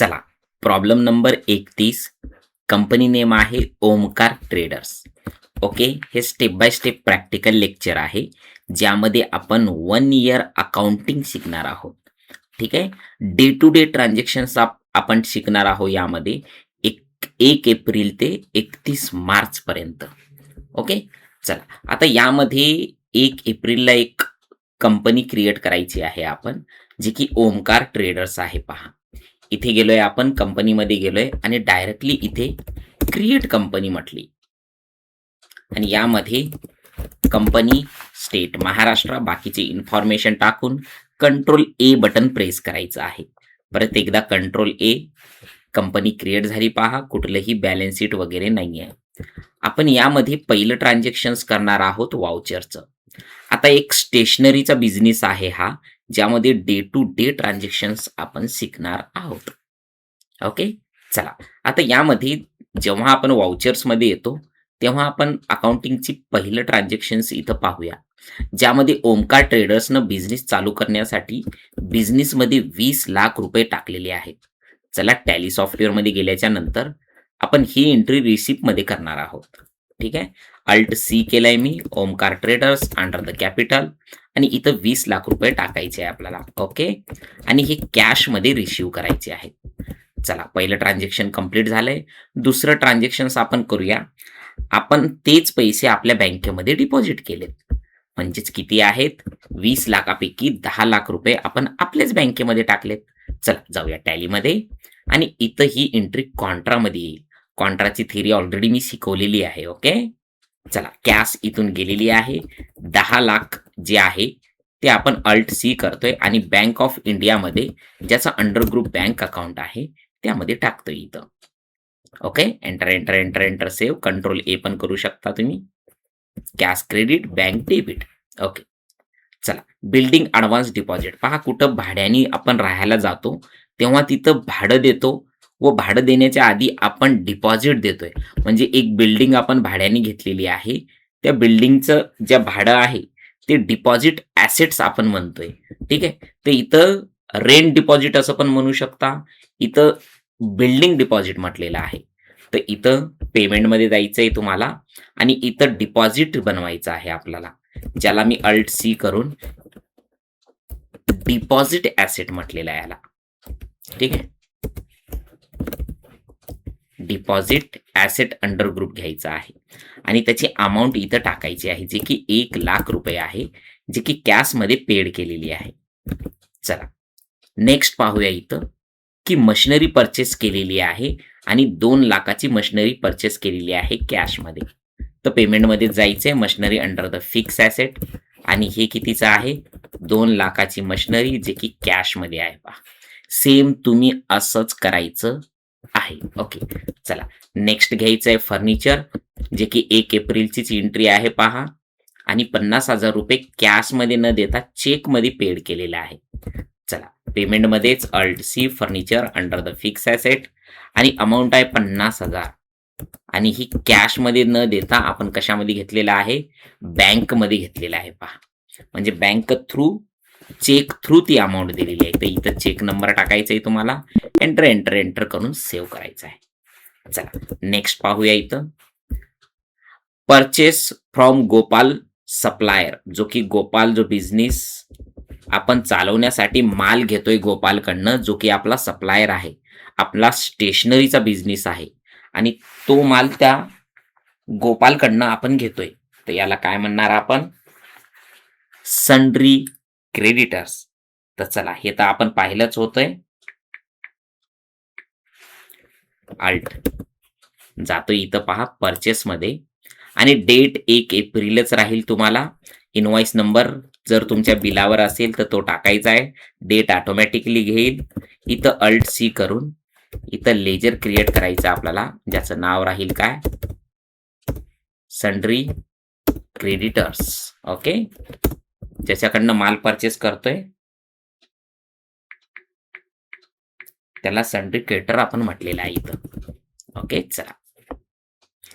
चला. Problem number एकतीस. Company name आहे ओमकार ट्रेडर्स ओके हे step by step practical lecture आहे ज्यामध्ये आपण वन इयर अकाउंटिंग शिकणार आहोत. ठीक आहे? डे टू डे ट्रान्झॅक्शन्स आपण शिकणार आहोत यामध्ये एक एक एप्रिल ते एकतीस मार्चपर्यंत ओके चला. आता यामध्ये एक एप्रिलला एक कंपनी क्रिएट करायची आहे आपण जी की ओमकार ट्रेडर्स आहे पहा. इथे गेलोय आपण कंपनीमध्ये गेलोय आणि डायरेक्टली इथे क्रिएट कंपनी म्हटली. आणि यामध्ये कंपनी स्टेट महाराष्ट्र बाकीचे इन्फॉर्मेशन टाकून कंट्रोल ए बटन प्रेस करायचं आहे. परत एकदा कंट्रोल ए कंपनी क्रिएट झाली पहा कुठलंही बॅलन्स शीट वगैरे नाही आहे आपण यामध्ये पहिलं ट्रान्झॅक्शन्स करणार आहोत वाउचरचं आता एक स्टेशनरीचा बिझनेस आहे हा. ज्यामध्ये डे टू डे ट्रान्झॅक्शन्स आपण शिकणार आहोत. ओके चला. आता यामध्ये जेव्हा आपण वाउचर्समध्ये येतो तेव्हा आपण अकाउंटिंगची पहिलं ट्रान्झॅक्शन्स इथं पाहूया. ज्यामध्ये ओमकार ट्रेडर्सनं बिझनेस चालू करण्यासाठी बिझनेसमध्ये वीस लाख रुपये टाकलेले आहेत. चला टॅली सॉफ्टवेअरमध्ये गेल्याच्यानंतर आपण ही एंट्री रिसिप्टमध्ये करणार आहोत. ठीक आहे? अल्ट सी केलाय मी. Omkar traders under the capital आणि इथं वीस लाख रुपये टाकायचे आहे आपल्याला. ओके आणि हे कॅशमध्ये रिसिव्ह करायचे आहेत. चला पहिलं ट्रान्झॅक्शन कंप्लीट झालंय. दुसरं ट्रान्झॅक्शन्स आपण करूया. आपण तेच पैसे आपल्या बँकेमध्ये डिपॉझिट केलेत. म्हणजेच किती आहेत? वीस लाखापैकी दहा लाख रुपये आपण आपल्याच बँकेमध्ये टाकलेत. चला जाऊया टॅलीमध्ये. आणि इथं ही एंट्री कॉन्ट्रामध्ये येईल. कॉन्ट्राची थिअरी ऑलरेडी मी शिकवलेली आहे. ओके चला कॅश इथून गेलेली आहे. दहा लाख जे आहे ते आपण अल्ट सी करतोय आणि बँक ऑफ इंडियामध्ये ज्याचा अंडर ग्रुप बँक अकाउंट आहे त्यामध्ये टाकतोय इथं. Okay? Enter enter enter enter save control A पण करू शकता तुम्ही. Cash credit bank debit okay चला बिल्डिंग ॲडव्हान्स डिपॉझिट पहा कुठं भाड्याने आपण राहायला जातो तेव्हा तिथं भाडं देतो व भाडं देण्याच्या आधी आपण डिपॉझिट देतोय. म्हणजे एक बिल्डिंग आपण भाड्याने घेतलेली आहे. त्या बिल्डिंगचं ज्या भाडं आहे ते डिपॉझिट ॲसेट्स आपण म्हणतोय. ठीक आहे? तर इथं रेंट डिपॉझिट असं पण म्हणू शकता. इथं बिल्डिंग डिपॉझिट म्हटलेलं आहे. तर इथं पेमेंटमध्ये जायचं आहे तुम्हाला आणि इथं डिपॉझिट बनवायचं आहे आपल्याला. ज्याला मी अल्ट सी करून डिपॉझिट ॲसेट म्हटलेलं आहे याला. ठीक आहे? डिपॉझिट ॲसेट अंडर ग्रुप घ्यायचा आहे. आणि त्याची अमाऊंट इथं टाकायची आहे जे की एक लाख रुपये आहे जे की कॅशमध्ये पेड केलेली आहे. चला नेक्स्ट पाहूया इथं की मशिनरी परचेस केलेली आहे आणि दोन लाखाची मशिनरी परचेस केलेली आहे कॅशमध्ये तर पेमेंटमध्ये जायचंय machinery under the fix asset आणि हे कितीचं आहे? दोन लाखाची मशिनरी जे की कॅशमध्ये आहे पहा. सेम तुम्ही असंच करायचं आहे. ओके चला. नेक्स्ट घ्यायचं आहे फर्निचर जे की एक एप्रिलचीच एंट्री आहे पहा. आणि पन्नास हजार रुपये कॅशमध्ये न देता चेकमध्ये पेड केलेलं आहे. चला. पेमेंटमध्येच alt C furniture under the fix asset आणि अमाऊंट आहे पन्नास हजार. आणि ही कॅशमध्ये न देता आपण कशामध्ये घेतलेला आहे? बँकमध्ये घेतलेला आहे पहा. म्हणजे बँक थ्रू चेक थ्रू ती अमाऊंट दिलेली आहे. तर इथं चेक नंबर टाकायचा आहे तुम्हाला. एंटर एंटर एंटर करून सेव्ह करायचं आहे. चला नेक्स्ट पाहूया इथं. परचेस फ्रॉम गोपाल सप्लायर जो की गोपाल जो बिझनेस आपण चालवण्यासाठी माल घेतोय गोपालकडनं जो की आपला सप्लायर आहे. आपला स्टेशनरीचा बिझनेस आहे. आणि तो माल त्या गोपालकडनं आपण घेतोय. तर याला काय म्हणणार आपण? सन्ड्री क्रेडिटर्स तर चला हे तर आपण पाहिलंच होतंय. आल्ट जातो इथं पहा परचेस मध्ये. आणि डेट एक एप्रिलच राहील तुम्हाला. इनवॉइस नंबर जर तुमच्या बिलावर असेल तर तो टाकायचा आहे. डेट ऑटोमॅटिकली घेईल. इथं अल्ट सी करून इथं लेजर क्रिएट करायचं आपल्याला. ज्याचं नाव राहील काय? सन्ड्री क्रेडिटर्स ओके ज्याच्याकडनं माल परचेस करतोय त्याला सन्ड्री आपण म्हटलेलं आहे इथं. ओके चला.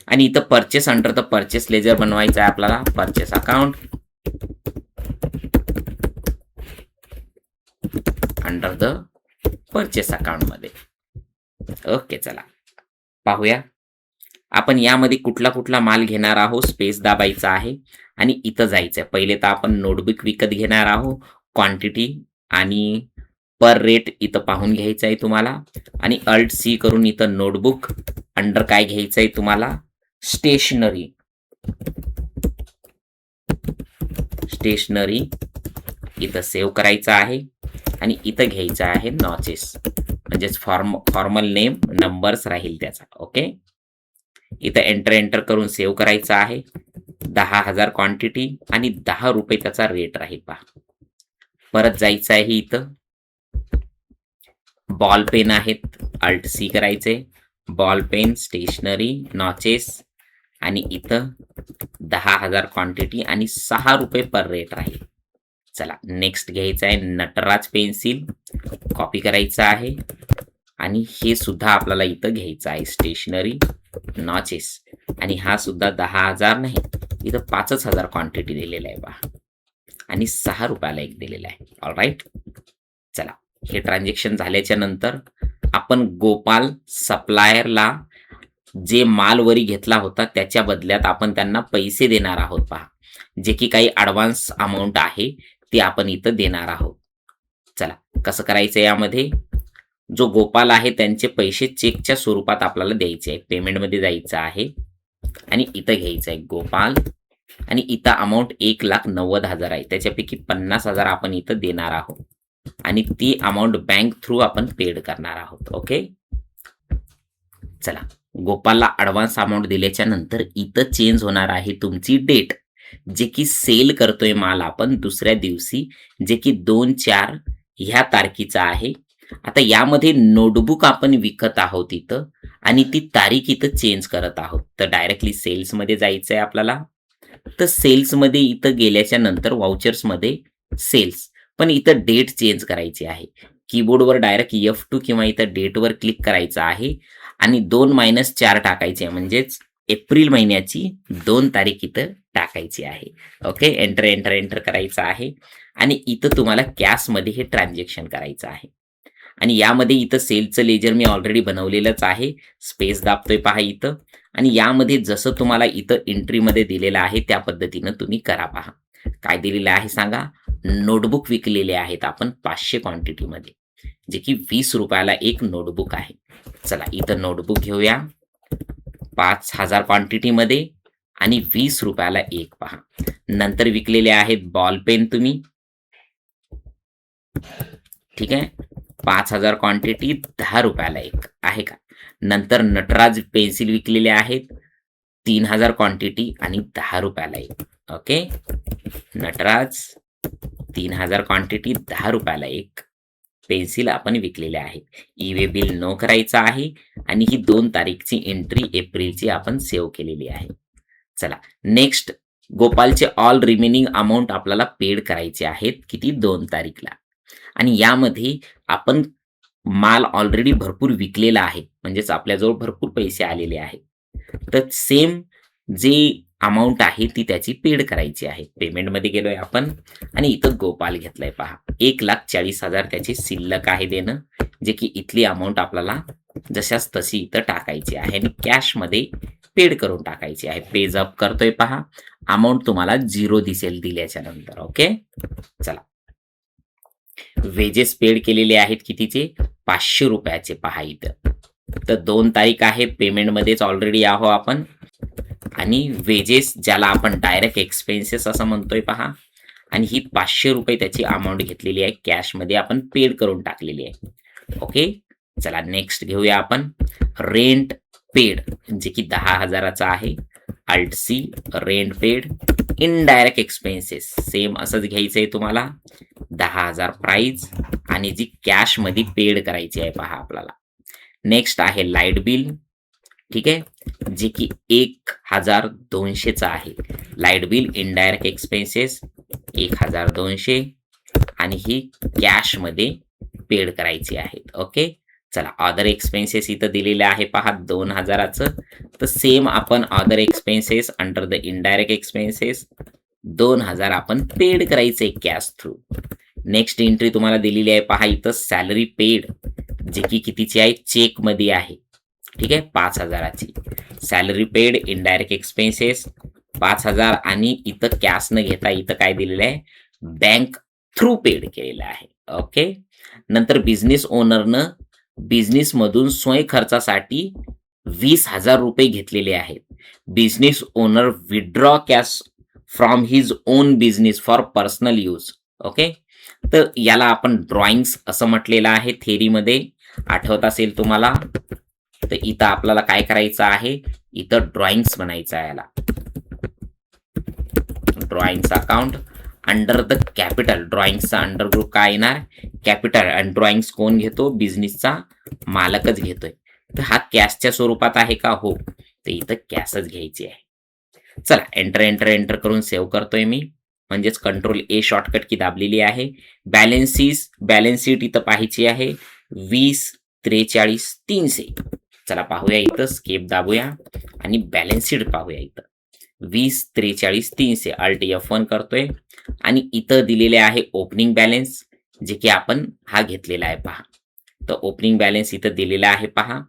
आणि इथं purchase under the purchase ledger बनवायचं आहे आपल्याला purchase account under the purchase अकाउंटमध्ये. ओके चला. पाहूया. आपण यामध्ये कुठला कुठला माल घेणार आहोत स्पेस दाबायचा आहे. आणि इथं जायचं आहे पहिले तर आपण नोटबुक विकत घेणार आहोत. क्वांटिटी आणि पर रेट इथं पाहून घ्यायचं आहे तुम्हाला. आणि अल्ट सी करून इथं नोटबुक अंडर काय घ्यायचं आहे तुम्हाला? स्टेशनरी स्टेशनरी इथं सेव्ह करायचं आहे. आणि इथं घ्यायचं आहे नॉचेस म्हणजेच फॉर्म फॉर्मल नेम नंबर्स राहील त्याचा. ओके इथं एंटर एंटर करून सेव्ह करायचं आहे. दहा हजार क्वांटिटी आणि दहा रुपये त्याचा रेट राहील पहा. परत जायचं आहे इथं. बॉल पेन आहेत. अल्ट सी करायचे. बॉल पेन स्टेशनरी नॉचेस आणि इथं दहा हजार क्वांटिटी आणि सहा रुपये पर रेट राहील. चला नेक्स्ट घ्यायचं आहे नटराज पेन्सिल कॉपी करायचं आहे. आणि हे सुद्धा आपल्याला इथं घ्यायचं आहे. स्टेशनरी नॉचेस आणि हा सुद्धा दहा हजार नाही. इथं पाचच हजार क्वांटिटी दिलेलं आहे बा. आणि सहा रुपयाला एक दिलेला आहे. ऑल राईट चला. हे ट्रान्झॅक्शन झाल्याच्यानंतर आपण गोपाल सप्लायरला जे माल वरी घेतला होता त्याच्या बदल्यात आपण त्यांना पैसे देणार आहोत पहा. जे की काही ॲडव्हान्स अमाऊंट आहे ते आपण इथं देणार आहोत. चला. कसं करायचं यामध्ये? जो गोपाल आहे त्यांचे पैसे चेकच्या स्वरूपात आपल्याला द्यायचे आहे. पेमेंटमध्ये जायचं आहे. आणि इथं घ्यायचं आहे गोपाल. आणि इथं अमाऊंट एक लाख नव्वद हजार आहे. त्याच्यापैकी पन्नास हजार आपण इथं देणार आहोत. आणि ती अमाऊंट बँक थ्रू आपण पेड करणार आहोत. ओके चला. गोपालला अडव्हान्स अमाऊंट दिल्याच्या नंतर इथं चेंज होणार आहे तुमची डेट जे की सेल करतोय माल आपण दुसऱ्या दिवशी. जे की दोन चार ह्या तारखेचा आहे. आता यामध्ये नोटबुक आपण विकत आहोत इथं आणि ती तारीख इथं चेंज करत आहोत. तर डायरेक्टली सेल्समध्ये जायचं आहे आपल्याला. तर सेल्समध्ये इथं गेल्याच्यानंतर वाउचर्समध्ये सेल्स पण इथं डेट चेंज करायची आहे. कीबोर्डवर डायरेक्ट एफ टू किंवा इथं डेटवर क्लिक करायचं आहे. आणि दोन मायनस चार टाकायचे म्हणजेच एप्रिल महिन्याची दोन तारीख इथं टाकायची आहे. ओके एंटर एंटर एंटर करायचं आहे. आणि इथं तुम्हाला कॅशमध्ये हे ट्रान्झॅक्शन करायचं आहे. आणि यामध्ये इथं सेलचं लेजर मी ऑलरेडी बनवलेलंच आहे. स्पेस दाबतोय पहा इथं. आणि यामध्ये जसं तुम्हाला इथं एंट्रीमध्ये दिलेलं आहे त्या पद्धतीनं तुम्ही करा पहा. काय दिलेलं आहे सांगा? नोटबुक विकलेले आहेत आपण पाचशे क्वांटिटीमध्ये जे की वीस रुपयाला एक नोटबुक आहे. चला इथं नोटबुक घेऊया. पाच हजार क्वांटिटीमध्ये आणि वीस रुपयाला एक पहा. नंतर विकलेले आहेत बॉल पेन तुम्ही. ठीक आहे? पाच हजार क्वांटिटी दहा रुपयाला एक. आहे का? नंतर नटराज पेन्सिल विकलेले आहेत तीन हजार क्वांटिटी आणि दहा रुपयाला एक. ओके नटराज तीन हजार क्वांटिटी दहा रुपयाला एक. पेन्सिल आपण विकलेले आहेत ई वे बिल नो करायचं आहे आणि ही दोन तारीखची एंट्री एप्रिलची आपण सेव्ह केलेली आहे. चला नेक्स्ट गोपालचे ऑल रिमेनिंग अमाऊंट आपल्याला पेड करायचे आहेत किती? दोन तारीखला. आणि यामध्ये आपण माल ऑलरेडी भरपूर विकलेला आहे. म्हणजेच आपल्याजवळ भरपूर पैसे आलेले आहे तर सेम जे अमाऊंट आहे ती त्याची पेड करायची आहे. पेमेंटमध्ये गेलोय आपण आणि इथं गोपाल घेतलाय पहा. एक लाख चाळीस हजार त्याची शिल्लक आहे देणं जे की इथली अमाऊंट आपल्याला जशाच तशी इथं टाकायची आहे आणि कॅशमध्ये पेड करून टाकायची आहे. पेज अप करतोय पहा. अमाऊंट तुम्हाला झिरो दिसेल दिल्याच्या नंतर ओके चला. वेजेस पेड केलेले आहेत कितीचे? पाचशे रुपयाचे. पहा इथं. तर दोन तारीख आहे पेमेंटमध्येच ऑलरेडी आहो आपण. आणि वेजेस ज्याला आपण डायरेक्ट एक्सपेन्सेस असं म्हणतोय पहा आणि ही पाचशे रुपये त्याची अमाऊंट घेतलेली आहे. कॅशमध्ये आपण पेड करून टाकलेली आहे. ओके चला नेक्स्ट घेऊया आपण. रेंट पेड जे की दहा हजाराचा आहे. Alt C rent paid indirect expenses same असंच घ्यायचं आहे तुम्हाला. दहा हजार प्राईज आणि जी कॅशमध्ये पेड करायची आहे पहा आपल्याला. नेक्स्ट आहे लाइट बिल ठीक आहे? जे की एक हजार दोनशेचं आहे. लाइट बिल इनडायरेक्ट एक्सपेन्सेस एक हजार दोनशे. आणि ही कॅशमध्ये पेड करायची आहेत. ओके चला अदर एक्सपेन्सेस इथं दिलेले आहे पहा दोन हजाराचं. तर सेम आपण other expenses under the indirect expenses दोन हजार आपण पेड करायचे कॅश थ्रू नेक्स्ट एंट्री तुम्हाला दिलेली आहे पहा इथं सॅलरी पेड जे की कितीची आहे? चेकमध्ये आहे. ठीक आहे? पाच हजाराची. सॅलरी पेड इनडायरेक्ट एक्सपेन्सेस पाच हजार आणि इथं कॅश न घेता इथं काय दिलेलं आहे? बँक थ्रू पेड केलेलं आहे. ओके नंतर बिझनेस ओनरनं बिझनेसमधून स्वयं खर्चासाठी वीस हजार रुपये घेतलेले आहेत. Business owner withdraw cash from his own business for personal use. Okay? तर याला आपण ड्रॉइंग्स असं म्हटलेलं आहे थेरीमध्ये. आठवत असेल तुम्हाला? तर इथं आपल्याला काय करायचं आहे? इथं ड्रॉइंग्स बनायचं आहे याला. Drawings account. Under the capital ड्रॉइंगचा under group काय येणार? कॅपिटल आणि ड्रॉइंग्स कोण घेतो? बिझनेसचा मालकच घेतोय. तर हा कॅशच्या स्वरूपात आहे का? हो. तर इथं कॅशच घ्यायची आहे. चला एंटर एंटर एंटर करून सेव्ह करतोय मी. म्हणजेच कंट्रोल ए शॉर्टकट की दाबलेली आहे. बॅलेन्सीस बॅलन्स शीट इथं पाहायची आहे. वीस त्रेचाळीस तीनशे. चला पाहूया इथं स्केप दाबूया. आणि बॅलन्स शीट पाहूया इथं. वीस त्रेचाळीस तीनशे. अल्ट एफ वन करतोय. आणि इथं दिलेले आहे ओपनिंग बॅलेन्स जे की आपण हा घेतलेला आहे पहा. तर ओपनिंग बॅलन्स इथं दिलेला आहे पहा.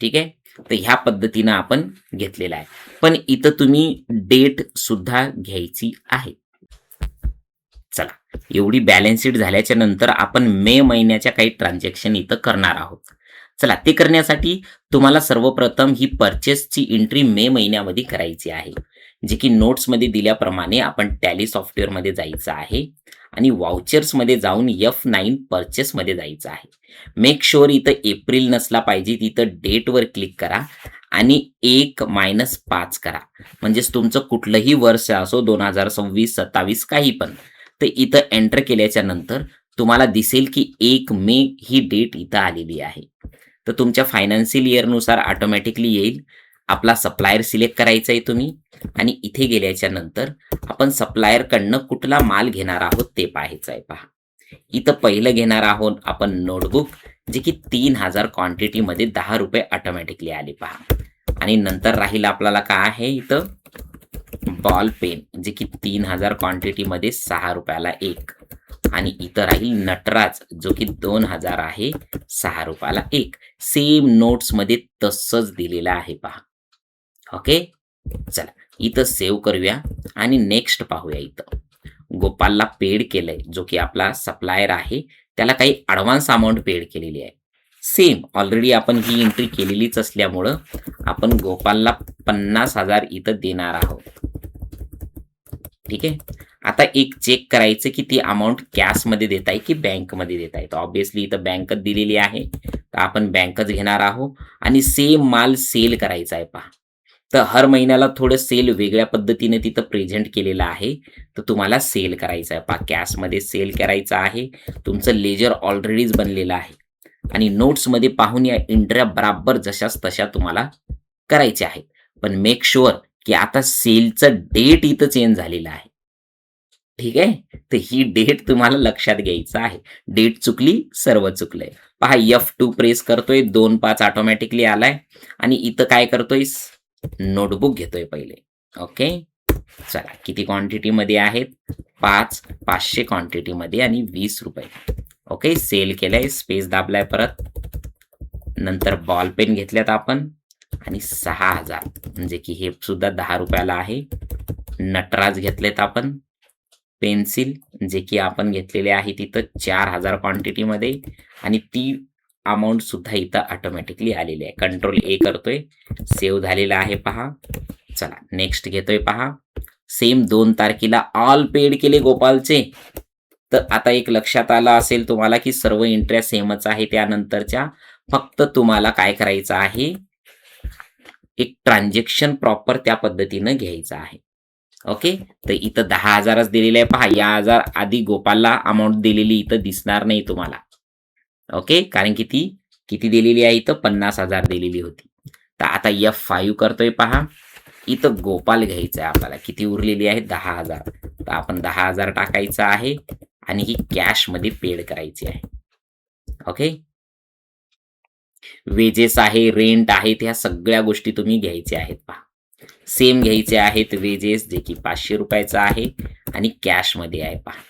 ठीक आहे? तर ह्या पद्धतीनं आपण घेतलेला आहे. पण इथं तुम्ही डेट सुद्धा घ्यायची आहे. चला एवढी बॅलन्स शीट झाल्याच्यानंतर आपण मे महिन्याच्या काही ट्रान्झॅक्शन इथं करणार आहोत. चला ते करण्यासाठी तुम्हाला सर्वप्रथम ही परचेसची एंट्री मे महिन्यामध्ये करायची आहे. जे की नोट्समध्ये दिल्याप्रमाणे आपण टॅली सॉफ्टवेअरमध्ये जायचं आहे आणि वाउचर्समध्ये जाऊन एफ नाईन परचेसमध्ये जायचं आहे. मेक शुअर इथं एप्रिल नसला पाहिजे तिथं डेटवर क्लिक करा आणि एक मायनस पाच करा. म्हणजेच तुमचं कुठलंही वर्ष असो दोन हजार सव्वीस सत्तावीस काही पण तर इथं एंटर केल्याच्यानंतर तुम्हाला दिसेल की एक मे ही डेट इथं आलेली आहे. तर तुमच्या फायनान्शियल इयरनुसार ऑटोमॅटिकली येईल. आपला सप्लायर सिलेक्ट करायचा आहे तुम्ही आणि इथे गेल्याच्यानंतर आपण सप्लायरकडनं कुठला माल घेणार आहोत ते पाहायचं आहे पहा. इथं पहिलं घेणार आहोत आपण नोटबुक जे की तीन हजार क्वांटिटीमध्ये दहा रुपये ऑटोमॅटिकली आले पहा. आणि नंतर राहील आपल्याला काय आहे इथं? बॉल पेन जे की तीन हजार क्वांटिटीमध्ये सहा रुपयाला एक. आणि इथं राहील नटराज जो की दोन हजार आहे सहा रुपयाला एक. सेम नोट्समध्ये तसंच दिलेलं आहे पहा. ओके? चला इथं सेव्ह करूया आणि नेक्स्ट पाहूया इथं. गोपालला पेड केलंय जो की आपला सप्लायर आहे त्याला काही ॲडव्हान्स अमाऊंट पेड केलेली आहे. सेम ऑलरेडी आपण ही एंट्री केलेलीच असल्यामुळं आपण गोपालला पन्नास हजार इथं देणार आहोत. ठीक आहे? आता एक चेक करायचं की ती अमाऊंट कॅशमध्ये देत आहे की बँकमध्ये देत आहे? तर ऑब्विसली इथं बँकच दिलेली आहे. तर आपण बँकच घेणार आहोत. आणि सेम माल सेल करायचा आहे पहा. तर हर महिन्याला थोडं सेल वेगळ्या पद्धतीने तिथं प्रेझेंट केलेलं आहे. तर तुम्हाला सेल करायचं आहे. पा कॅशमध्ये सेल करायचं आहे. तुमचं लेजर ऑलरेडीच बनलेलं आहे. आणि नोट्समध्ये पाहून या इंट्र्या बराबर जशाच तशा तुम्हाला करायच्या आहेत. पण मेक शुअर की आता सेलचं डेट इथं चेंज झालेलं आहे. ठीक आहे? तर ही डेट तुम्हाला लक्षात घ्यायचं आहे. डेट चुकली सर्व चुकलंय. पहा एफ टू प्रेस करतोय. दोन पाच ऑटोमॅटिकली आलाय. आणि इथं काय करतोय नोटबुक घेतोय पहिले. ओके चला किती क्वांटिटीमध्ये आहेत? पाच पाचशे क्वांटिटीमध्ये आणि वीस रुपये. ओके सेल केलाय स्पेस दाबलाय परत. नंतर बॉल पेन घेतल्यात आपण. आणि सहा हजार. म्हणजे की हे सुद्धा दहा रुपयाला आहे. नटराज घेतलेत आपण. पेन्सिल जे की आपण घेतलेले आहे तिथं चार हजार क्वांटिटीमध्ये आणि ती अमाऊंट सुद्धा इथं ऑटोमॅटिकली आलेली आहे. कंट्रोल ए करतोय. सेव्ह झालेला आहे पहा. चला नेक्स्ट घेतोय पहा. सेम दोन तारखेला ऑल पेड केले गोपालचे. तर आता एक लक्षात आलं असेल तुम्हाला की सर्व एंट्र्या सेमच आहे त्यानंतरच्या. फक्त तुम्हाला काय करायचं आहे? एक ट्रान्झॅक्शन प्रॉपर त्या पद्धतीनं घ्यायचं आहे. ओके तर इथं दहा हजारच दिलेले आहे पहा. या हजार आधी गोपालला अमाऊंट दिलेली इथं दिसणार नाही तुम्हाला. ओके? कारण की ती किती दिलेली आहे इथं? पन्नास हजार दिलेली होती. तर आता एफ फाईव्ह करतोय पहा. इथं गोपाल घ्यायचं आहे आपल्याला. किती उरलेली आहे? दहा हजार. तर आपण दहा हजार टाकायचं आहे आणि ही कॅशमध्ये पेड करायची आहे. ओके? वेजेस आहे रेंट आहे ह्या सगळ्या गोष्टी तुम्ही घ्यायच्या आहेत पहा. सेम घ्यायचे आहेत वेजेस जे की पाचशे रुपयाचं आहे आणि कॅशमध्ये आहे पहा.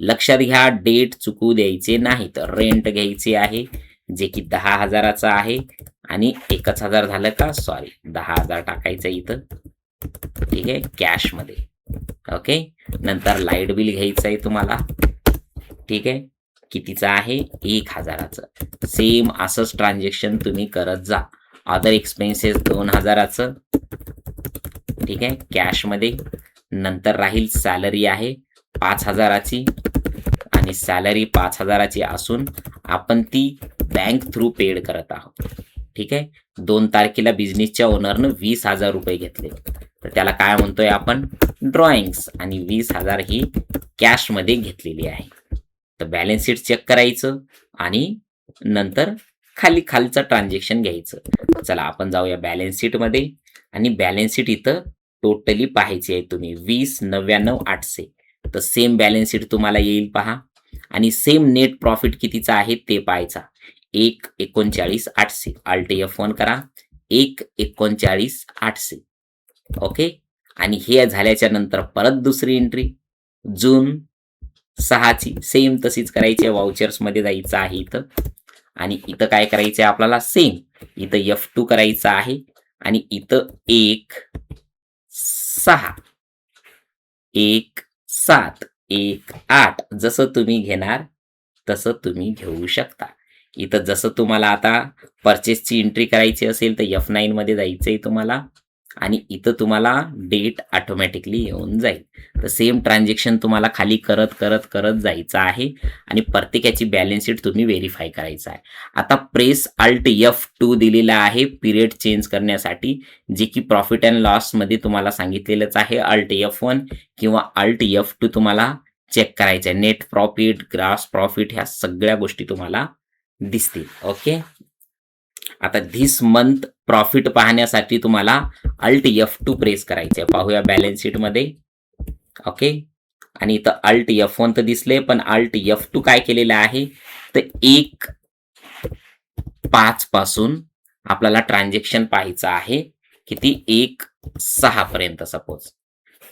लक्षात घ्या डेट चुकू द्यायचे नाही तर रेंट घ्यायचे आहे जे की दहा हजाराचं आहे आणि एकच हजार झालं का सॉरी दहा हजार टाकायचं इथं. ठीक आहे कॅशमध्ये ओके नंतर लाइट बिल घ्यायचं आहे तुम्हाला. ठीक आहे? कितीचं आहे? एक हजाराचं. सेम असंच ट्रान्झॅक्शन तुम्ही करत जा. अदर एक्सपेन्सेस दोन हजाराचं. ठीक आहे? कॅशमध्ये नंतर राहील सॅलरी आहे. पाच हजाराची आणि सॅलरी पाच हजाराची असून आपण ती बँक थ्रू पेड करत आहोत. ठीक आहे? दोन तारखेला बिझनेसच्या ओनरनं वीस हजार रुपये घेतले. तर त्याला काय म्हणतोय आपण? ड्रॉइंग्स आणि वीस हजार ही कॅशमध्ये घेतलेली आहे. तर बॅलन्स शीट चेक करायचं आणि नंतर खाली खालचं ट्रान्झॅक्शन घ्यायचं. चला आपण जाऊया बॅलन्स शीटमध्ये आणि बॅलन्स शीट इथं टोटली पाहायची आहे तुम्ही. वीस नव्याण्णव आठशे. तर सेम बॅलन्स शीट तुम्हाला येईल पहा. आणि सेम नेट प्रॉफिट कितीचा आहे ते पाहायचा. एक एकोणचाळीस आठशे. आल्टे एफ वन करा. एक एकोणचाळीस आठशे. ओके आणि हे झाल्याच्यानंतर परत दुसरी एंट्री जून सहाची. सेम तशीच करायची आहे. वाउचर्समध्ये जायचं आहे इथं. आणि इथं काय करायचं आहे आपल्याला? सेम इथं एफ टू करायचं आहे. आणि इथं एक सहा. एक सात एक आठ जसं तुम्ही घेणार तसं तुम्ही घेऊ शकता. इथं जसं तुम्हाला आता परचेसची एंट्री करायची असेल तर एफ नाईन मध्ये जायचंय तुम्हाला. आणि इथं तुम्हाला डेट ऑटोमॅटिकली येऊन जाईल. तर सेम ट्रान्झॅक्शन तुम्हाला खाली करत करत करत जायचं आहे आणि प्रत्येकाची बॅलन्स शीट तुम्ही व्हेरीफाय करायचं आहे. आता प्रेस अल्ट एफ टू दिलेला आहे पिरियड चेंज करण्यासाठी जे की प्रॉफिट अँड लॉसमध्ये तुम्हाला सांगितलेलंच आहे अल्ट एफ वन किंवा अल्ट एफ टू तुम्हाला चेक करायचं आहे. नेट प्रॉफिट ग्रास प्रॉफिट ह्या सगळ्या गोष्टी तुम्हाला दिसतील. ओके आता धिस मंथ प्रॉफिट पाहण्यासाठी तुम्हाला अल्ट एफ टू प्रेस करायचे पाहूया बॅलन्स शीटमध्ये. ओके आणि इथं अल्ट एफ वन तर दिसले पण अल्ट एफ टू काय केलेलं आहे? तर एक पाच पासून आपल्याला ट्रान्झॅक्शन पाहायचं आहे किती? एक सहा पर्यंत सपोज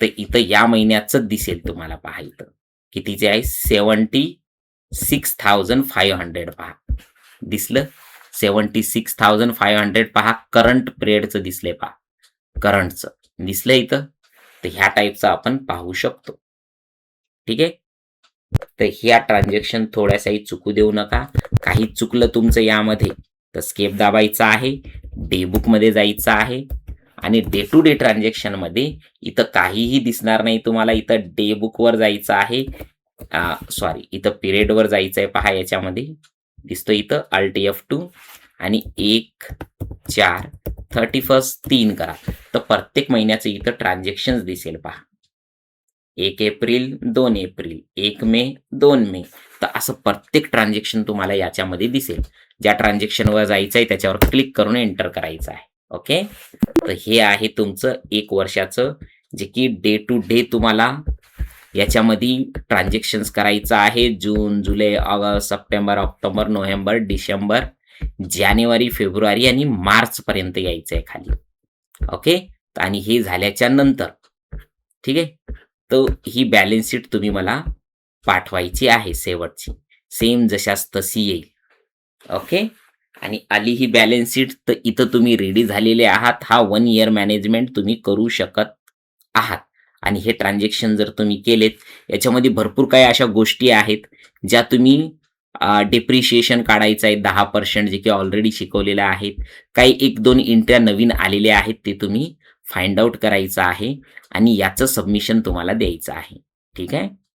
तर इथं या महिन्याच दिसेल तुम्हाला पहा इथं. कितीचे आहे? Seventy six thousand five hundred पहा. दिसलं? Seventy six thousand five hundred पहा करंट पिरियडचं दिसले पहा. करंटचं दिसलं इथं. तर ह्या टाईपचं आपण पाहू शकतो. ठीक आहे? तर ह्या ट्रान्झॅक्शन थोड्यासाही चुकू देऊ नका. काही चुकलं तुमचं यामध्ये तर स्केप दाबायचा आहे. डे बुकमध्ये जायचं आहे. आणि डे टू डे ट्रान्झॅक्शनमध्ये इथं काहीही दिसणार नाही तुम्हाला. इथं डे बुक वर जायचं आहे. सॉरी इथं पिरियडवर जायचं आहे पहा याच्यामध्ये. दिसतो इथं अल्ट एफ टू आणि एक चार थर्टी फर्स्ट तीन करा. तर प्रत्येक महिन्याचं इथं ट्रान्झॅक्शन दिसेल पहा. एक एप्रिल दोन एप्रिल एक मे दोन मे. तर असं प्रत्येक ट्रान्झॅक्शन तुम्हाला याच्यामध्ये दिसेल. ज्या ट्रान्झॅक्शनवर जायचं आहे त्याच्यावर क्लिक करून एंटर करायचं आहे. ओके तर हे आहे तुमचं एक वर्षाचं जे की डे टू डे तुम्हाला याच्यामध्ये ट्रान्झॅक्शन्स करायचं आहे. June July August September October November December जानेवारी फेब्रुवारी आणि मार्च पर्यंत यायचं आहे खाली. ओके? आणि हे झाल्याच्यानंतर ठीक आहे? तर ही बॅलन्स शीट तुम्ही मला पाठवायची आहे शेवटची. सेम जशाच तशी येईल. ओके? आणि आली ही बॅलन्स शीट तर इथं तुम्ही रेडी झालेले आहात. हा वन इयर मॅनेजमेंट तुम्ही करू शकत आहात. आणि हे ट्रान्झॅक्शन जर तुम्ही केलेत याच्यामध्ये भरपूर काही अशा गोष्टी आहेत ज्या तुम्ही डिप्रिशिएशन काढायचं आहे दहा पर्सेंट जे की ऑलरेडी शिकवलेलं आहेत. काही एक दोन इंट्र्या नवीन आलेल्या आहेत ते तुम्ही फाइंड आउट करायचं आहे आणि याचं सबमिशन तुम्हाला द्यायचं आहे. ठीक आहे?